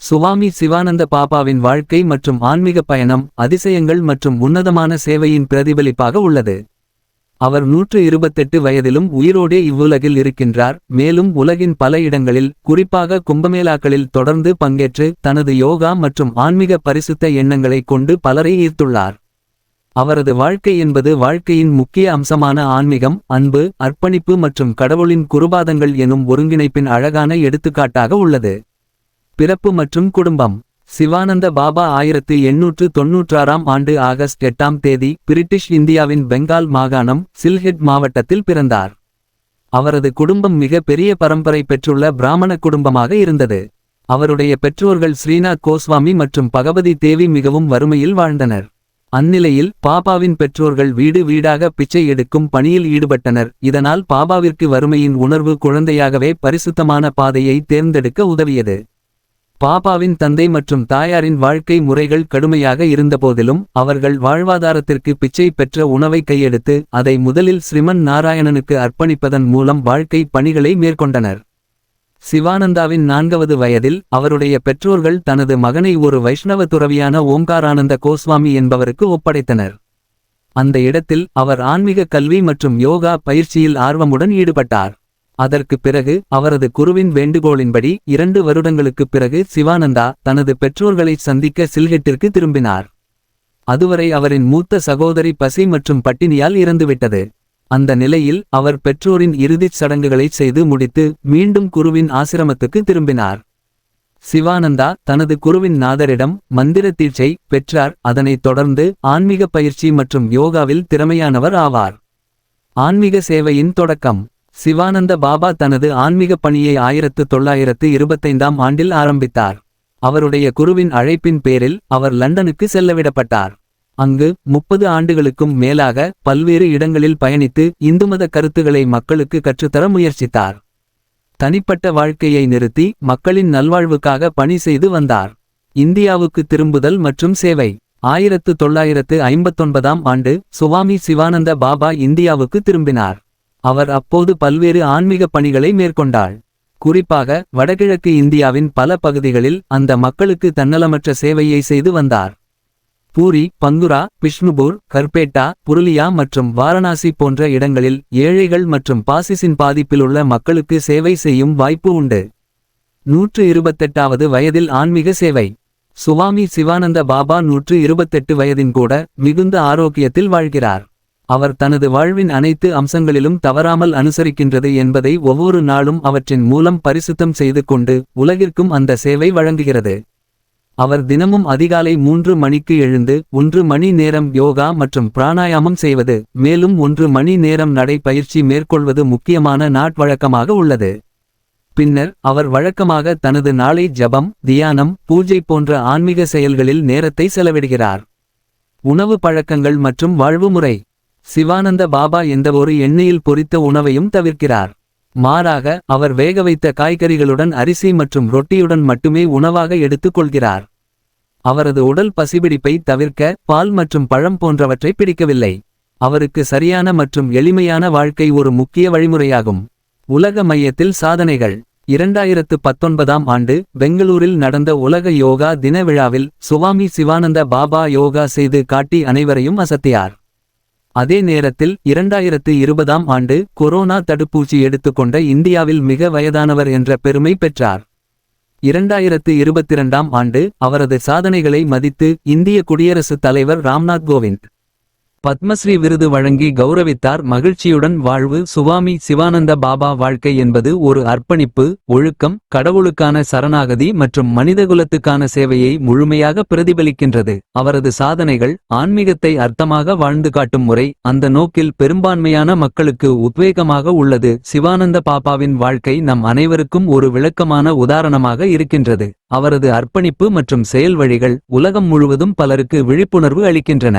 சுவாமி சிவானந்த பாபாவின் வாழ்க்கை மற்றும் ஆன்மீக பயணம் அதிசயங்கள் மற்றும் உன்னதமான சேவையின் பிரதிபலிப்பாக உள்ளது. அவர் நூற்று இருபத்தெட்டு வயதிலும் உயிரோடே இவ்வுலகில் இருக்கின்றார். மேலும் உலகின் பல இடங்களில் குறிப்பாக கும்பமேளாக்களில் தொடர்ந்து பங்கேற்று தனது யோகா மற்றும் ஆன்மீக பரிசுத்த எண்ணங்களைக் கொண்டு பலரை ஈர்த்துள்ளார். அவரது வாழ்க்கை என்பது வாழ்க்கையின் முக்கிய அம்சமான ஆன்மீகம் அன்பு அர்ப்பணிப்பு மற்றும் கடவுளின் குருபாதங்கள் எனும் ஒருங்கிணைப்பின் அழகான எடுத்துக்காட்டாக உள்ளது. பிறப்பு மற்றும் குடும்பம். சிவானந்த பாபா ஆயிரத்து எண்ணூற்று தொன்னூற்றாறாம் ஆண்டு ஆகஸ்ட் எட்டாம் தேதி பிரிட்டிஷ் இந்தியாவின் பெங்கால் மாகாணம் சில்ஹெட் மாவட்டத்தில் பிறந்தார். அவரது குடும்பம் மிக பெரிய பரம்பரை பெற்றுள்ள பிராமண குடும்பமாக இருந்தது. அவருடைய பெற்றோர்கள் ஸ்ரீநாத் கோஸ்வாமி மற்றும் பகவதி தேவி மிகவும் வறுமையில் வாழ்ந்தனர். அந்நிலையில் பாபாவின் பெற்றோர்கள் வீடு வீடாக பிச்சை எடுக்கும் பணியில் ஈடுபட்டனர். இதனால் பாபாவிற்கு வறுமையின் உணர்வு குழந்தையாகவே பரிசுத்தமான பாதையை தேர்ந்தெடுக்க உதவியது. பாபாவின் தந்தை மற்றும் தாயாரின் வாழ்க்கை முறைகள் கடுமையாக இருந்தபோதிலும் அவர்கள் வாழ்வாதாரத்திற்கு பிச்சை பெற்ற உணவை கையெடுத்து அதை முதலில் ஸ்ரீமன் நாராயணனுக்கு அர்ப்பணிப்பதன் மூலம் வாழ்க்கை பணிகளை மேற்கொண்டனர். சிவானந்தாவின் நான்காவது வயதில் அவருடைய பெற்றோர்கள் தனது மகனை ஒரு வைஷ்ணவ துறவியான ஓம்காரானந்த கோஸ்வாமி என்பவருக்கு ஒப்படைத்தனர். அந்த இடத்தில் அவர் ஆன்மீக கல்வி மற்றும் யோகா பயிற்சியில் ஆர்வமுடன் ஈடுபட்டார். அதற்குப் பிறகு அவரது குருவின் வேண்டுகோளின்படி இரண்டு வருடங்களுக்குப் பிறகு சிவானந்தா தனது பெற்றோர்களை சந்திக்க சில்ஹெட்டிற்கு திரும்பினார். அதுவரை அவரின் மூத்த சகோதரி பசி மற்றும் பட்டினியால் இறந்துவிட்டது. அந்த நிலையில் அவர் பெற்றோரின் இறுதிச் சடங்குகளைச் செய்து முடித்து மீண்டும் குருவின் ஆசிரமத்துக்கு திரும்பினார். சிவானந்தா தனது குருவின் நாதரிடம் மந்திர தீட்சை பெற்றார். அதனைத் தொடர்ந்து ஆன்மீக பயிற்சி மற்றும் யோகாவில் திறமையானவர் ஆவார். ஆன்மீக சேவையின் தொடக்கம். சிவானந்த பாபா தனது ஆன்மீக பணியை ஆயிரத்து தொள்ளாயிரத்து இருபத்தைந்தாம் ஆண்டில் ஆரம்பித்தார். அவருடைய குருவின் அழைப்பின் பேரில் அவர் லண்டனுக்கு செல்லவிடப்பட்டார். அங்கு முப்பது ஆண்டுகளுக்கும் மேலாக பல்வேறு இடங்களில் பயணித்து இந்துமத கருத்துக்களை மக்களுக்கு கற்றுத்தர முயற்சித்தார். தனிப்பட்ட வாழ்க்கையை நிறுத்தி மக்களின் நல்வாழ்வுக்காக பணி செய்து வந்தார். இந்தியாவுக்கு திரும்புதல் மற்றும் சேவை. ஆயிரத்து தொள்ளாயிரத்து ஐம்பத்தொன்பதாம் ஆண்டு சுவாமி சிவானந்த பாபா இந்தியாவுக்கு திரும்பினார். அவர் அப்போது பல்வேறு ஆன்மீக பணிகளை மேற்கொண்டாள் குறிப்பாக வடகிழக்கு இந்தியாவின் பல பகுதிகளில் அந்த மக்களுக்கு தன்னலமற்ற சேவையை செய்து வந்தார். பூரி பந்துரா பிஷ்ணுபூர் கர்பேட்டா புருலியா மற்றும் வாரணாசி போன்ற இடங்களில் ஏழைகள் மற்றும் பாசிசின் பாதிப்பிலுள்ள மக்களுக்கு சேவை செய்யும் வாய்ப்பு உண்டு. நூற்று இருபத்தெட்டாவது வயதில் ஆன்மீக சேவை. சுவாமி சிவானந்த பாபா நூற்று இருபத்தெட்டு வயதின் கூட மிகுந்த ஆரோக்கியத்தில் வாழ்கிறார். அவர் தனது வாழ்வின் அனைத்து அம்சங்களிலும் தவறாமல் அனுசரிக்கின்றது என்பதை ஒவ்வொரு நாளும் அவற்றின் மூலம் பரிசுத்தம் செய்து கொண்டு உலகிற்கும் அந்த சேவை வழங்குகிறது. அவர் தினமும் அதிகாலை மூன்று மணிக்கு எழுந்து ஒன்று மணி நேரம் யோகா மற்றும் பிராணாயாமம் செய்வது மேலும் ஒன்று மணி நேரம் நடைப்பயிற்சி மேற்கொள்வது முக்கியமான நாட்வழக்கமாக உள்ளது. பின்னர் அவர் வழக்கமாக தனது நாளை ஜபம் தியானம் பூஜை போன்ற ஆன்மீக செயல்களில் நேரத்தை செலவிடுகிறார். உணவு பழக்கங்கள் மற்றும் வாழ்வு முறை. சிவானந்த பாபா எந்தவொரு எண்ணெயில் பொரித்த உணவையும் தவிர்க்கிறார். மாறாக அவர் வேக வைத்த காய்கறிகளுடன் அரிசி மற்றும் ரொட்டியுடன் மட்டுமே உணவாக எடுத்துக் கொள்கிறார். அவரது உடல் பசிபிடிப்பை தவிர்க்க பால் மற்றும் பழம் போன்றவற்றை பிடிக்கவில்லை. அவருக்கு சரியான மற்றும் எளிமையான வாழ்க்கை ஒரு முக்கிய வழிமுறையாகும். உலக மையத்தில் சாதனைகள். இரண்டாயிரத்து பத்தொன்பதாம் ஆண்டு பெங்களூரில் நடந்த உலக யோகா தின விழாவில் சுவாமி சிவானந்த பாபா யோகா செய்து காட்டி அனைவரையும் அசத்தியார். அதே நேரத்தில் இரண்டாயிரத்து இருபதாம் ஆண்டு கொரோனா தடுப்பூசி எடுத்துக்கொண்ட இந்தியாவில் மிக வயதானவர் என்ற பெருமை பெற்றார். இரண்டாயிரத்து இருபத்திரண்டாம் ஆண்டு அவரது சாதனைகளை மதித்து இந்திய குடியரசுத் தலைவர் ராம்நாத் கோவிந்த் பத்மஸ்ரீ விருது வழங்கி கௌரவித்தார் மகிழ்ச்சியுடன் வாழ்வு சுவாமி சிவானந்த பாபா வாழ்க்கை என்பது ஒரு அர்ப்பணிப்பு ஒழுக்கம் கடவுளுக்கான சரணாகதி மற்றும் மனிதகுலத்துக்கான சேவையை முழுமையாக பிரதிபலிக்கின்றது. அவரது சாதனைகள் ஆன்மீகத்தை அர்த்தமாக வாழ்ந்து காட்டும் முறை அந்த நோக்கில் பெரும்பான்மையான மக்களுக்கு உத்வேகமாக உள்ளது. சிவானந்த பாபாவின் வாழ்க்கை நம் அனைவருக்கும் ஒரு விளக்கமான உதாரணமாக இருக்கின்றது. அவரது அர்ப்பணிப்பு மற்றும் செயல் வழிகள் உலகம் முழுவதும் பலருக்கு விழிப்புணர்வு அளிக்கின்றன.